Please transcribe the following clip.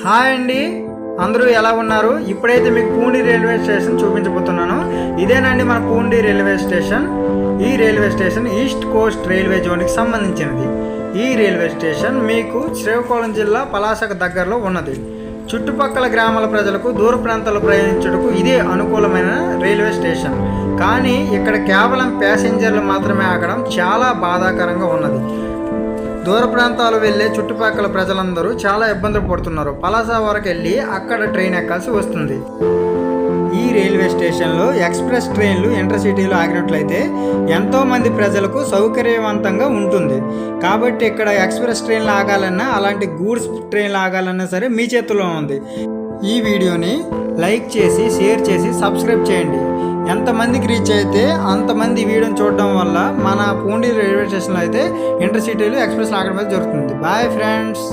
Hi అండి. అందరూ ఎలా ఉన్నారు? ఇప్పుడైతే మీకు పూండి రైల్వే స్టేషన్ చూపించబోతున్నాను. ఇదేనండి మన పూండి రైల్వే స్టేషన్. ఈ railway station east coast railway జోన్కి సంబంధించినది. ఈ రైల్వే స్టేషన్ మీకు శ్రీకాకుళం జిల్లా పలాసకు దగ్గరలో ఉన్నది. చుట్టుపక్కల గ్రామాల ప్రజలకు దూర ప్రాంతాలు ప్రయాణించుటకు ఇదే అనుకూలమైన రైల్వే స్టేషన్. కానీ ఇక్కడ కేవలం ప్యాసింజర్లు మాత్రమే ఆగడం చాలా బాధాకరంగా ఉన్నది. దూర ప్రాంతాలు వెళ్ళే చుట్టుపక్కల ప్రజలందరూ చాలా ఇబ్బందులు పడుతున్నారు. పలాస వరకు వెళ్ళి అక్కడ ట్రైన్ ఎక్కాల్సి వస్తుంది. ఈ రైల్వే స్టేషన్లో ఎక్స్ప్రెస్ ట్రైన్లు ఇంటర్సిటీలు ఆగినట్లయితే ఎంతోమంది ప్రజలకు సౌకర్యవంతంగా ఉంటుంది. కాబట్టి ఇక్కడ ఎక్స్ప్రెస్ ట్రైన్లు ఆగాలన్నా అలాంటి గూడ్స్ ట్రైన్లు ఆగాలన్నా సరే మీ చేతిలో ఉంది. ఈ వీడియోని లైక్ చేసి షేర్ చేసి సబ్స్క్రైబ్ చేయండి. ఎంతమందికి రీచ్ అయితే అంతమంది వీడియోని చూడడం వల్ల మన పూండి రైల్వే స్టేషన్లో అయితే ఇంటర్సిటీలు ఎక్స్ప్రెస్ ఆగడం అయితే జరుగుతుంది. Bye friends